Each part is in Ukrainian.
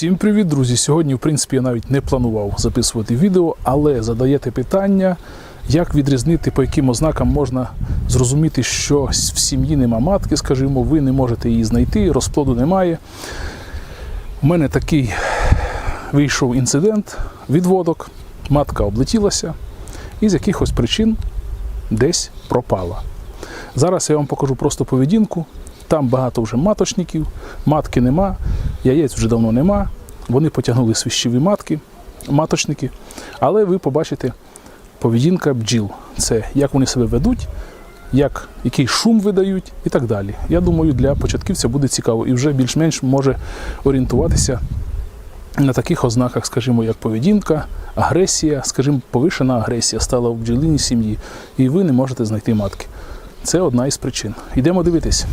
Всім привіт, друзі! Сьогодні, в принципі, я навіть не планував записувати відео, але задаєте питання, як відрізнити, по яким ознакам можна зрозуміти, що в сім'ї нема матки, скажімо, ви не можете її знайти, розплоду немає. У мене такий вийшов інцидент, відводок, матка облетілася і з якихось причин десь пропала. Зараз я вам покажу просто поведінку. Там багато вже маточників, матки нема, яєць вже давно нема. Вони потягнули свіщові матки, маточники. Але ви побачите поведінка бджіл. Це як вони себе ведуть, як, який шум видають і так далі. Я думаю, для початківця буде цікаво і вже більш-менш може орієнтуватися на таких ознаках, скажімо, як поведінка, агресія, скажімо, повишена агресія стала в бджолиній сім'ї, і ви не можете знайти матки. Це одна із причин. Йдемо дивитись.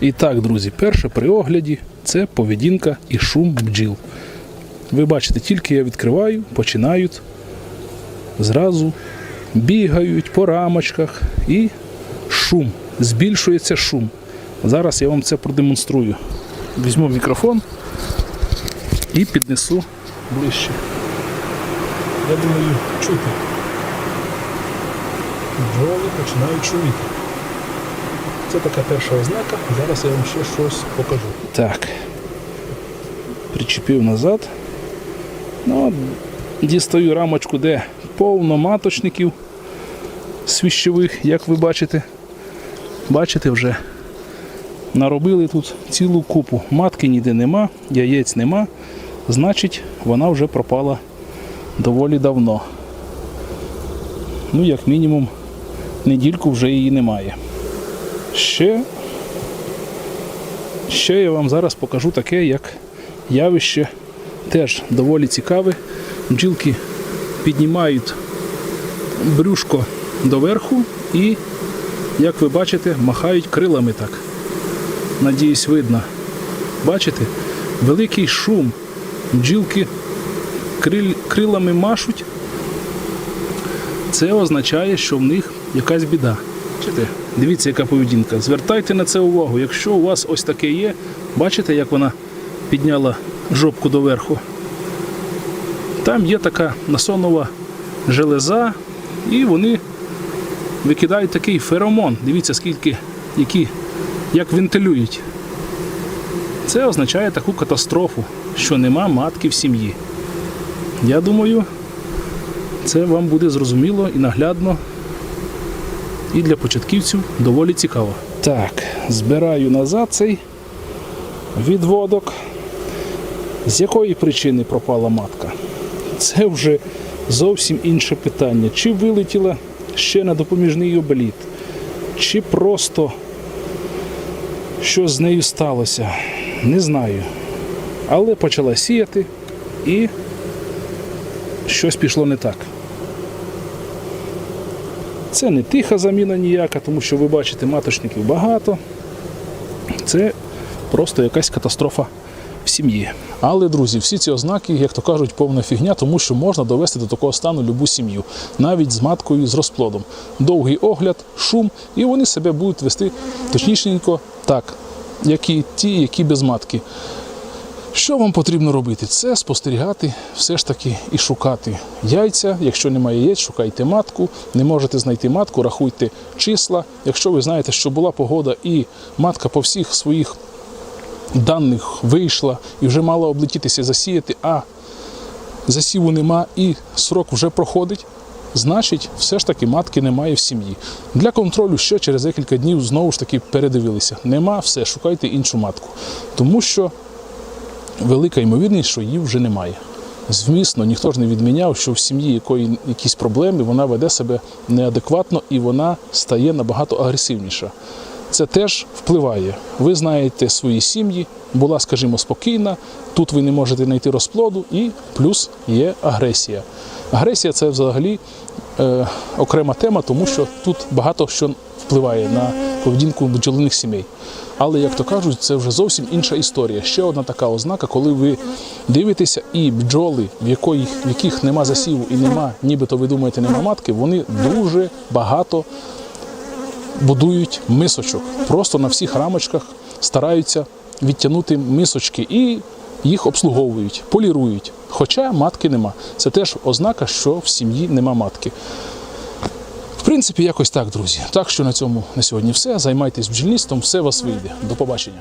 І так, друзі, перше при огляді це поведінка і шум бджіл. Ви бачите, тільки я відкриваю, починають зразу бігають по рамочках і шум. Збільшується шум. Зараз я вам це продемонструю. Візьму мікрофон і піднесу ближче. Я думаю, чути. Бджоли починають шуміти. Це така перша ознака. Зараз я вам ще щось покажу. Так. Причепив назад. Ну, дістаю рамочку, де повно маточників свіщових, як ви бачите. Бачите вже. Наробили тут цілу купу. Матки ніде нема, яєць нема. Значить, вона вже пропала доволі давно. Ну, як мінімум, недільку вже її немає. Ще, ще я вам зараз покажу таке, як явище теж доволі цікаве. Бджілки піднімають брюшко доверху і, як ви бачите, махають крилами так. Надіюсь, видно. Бачите? Великий шум. Бджілки крил- крилами машуть. Це означає, що в них якась біда. Бачите? Дивіться, яка поведінка. Звертайте на це увагу. Якщо у вас ось таке є, бачите, як вона підняла жопку доверху. Там є така насонова железа, і вони викидають такий феромон. Дивіться, скільки, які, як вентилюють. Це означає таку катастрофу, що нема матки в сім'ї. Я думаю, це вам буде зрозуміло і наглядно, і для початківців доволі цікаво. Так, збираю назад цей відводок. З якої причини пропала матка? Це вже зовсім інше питання. Чи вилетіла ще на допоміжний обліт, чи просто щось з нею сталося, не знаю. Але почала сіяти і щось пішло не так. Це не тиха заміна ніяка, тому що ви бачите, маточників багато. Це просто якась катастрофа в сім'ї. Але, друзі, всі ці ознаки, як то кажуть, повна фігня, тому що можна довести до такого стану любу сім'ю, навіть з маткою з розплодом. Довгий огляд, шум, і вони себе будуть вести точнішенько так, як і ті, які без матки. Що вам потрібно робити? Це спостерігати все ж таки і шукати яйця. Якщо немає яєць, шукайте матку. Не можете знайти матку, рахуйте числа. Якщо ви знаєте, що була погода і матка по всіх своїх даних вийшла і вже мала облетітися засіяти, а засіву нема і срок вже проходить. Значить, все ж таки матки немає в сім'ї. Для контролю ще через декілька днів знову ж таки передивилися. Нема, все, шукайте іншу матку. Тому що велика ймовірність, що її вже немає. Звісно, ніхто ж не відміняв, що в сім'ї якої якісь проблеми, вона веде себе неадекватно і вона стає набагато агресивніша. Це теж впливає. Ви знаєте свої сім'ї, була, скажімо, спокійна, тут ви не можете знайти розплоду, і плюс є агресія. Агресія це взагалі е, окрема тема, тому що тут багато що впливає на поведінку бджолиних сімей. Але, як то кажуть, це вже зовсім інша історія. Ще одна така ознака, коли ви дивитеся, і бджоли, в, якої, в яких нема засіву і нема, нібито ви думаєте, нема матки, вони дуже багато будують мисочок. Просто на всіх рамочках стараються відтягнути мисочки і їх обслуговують, полірують. Хоча матки нема. Це теж ознака, що в сім'ї нема матки. Принципі, якось так, друзі. Так що на цьому на сьогодні все. Займайтесь бджільництвом, все вас вийде. До побачення.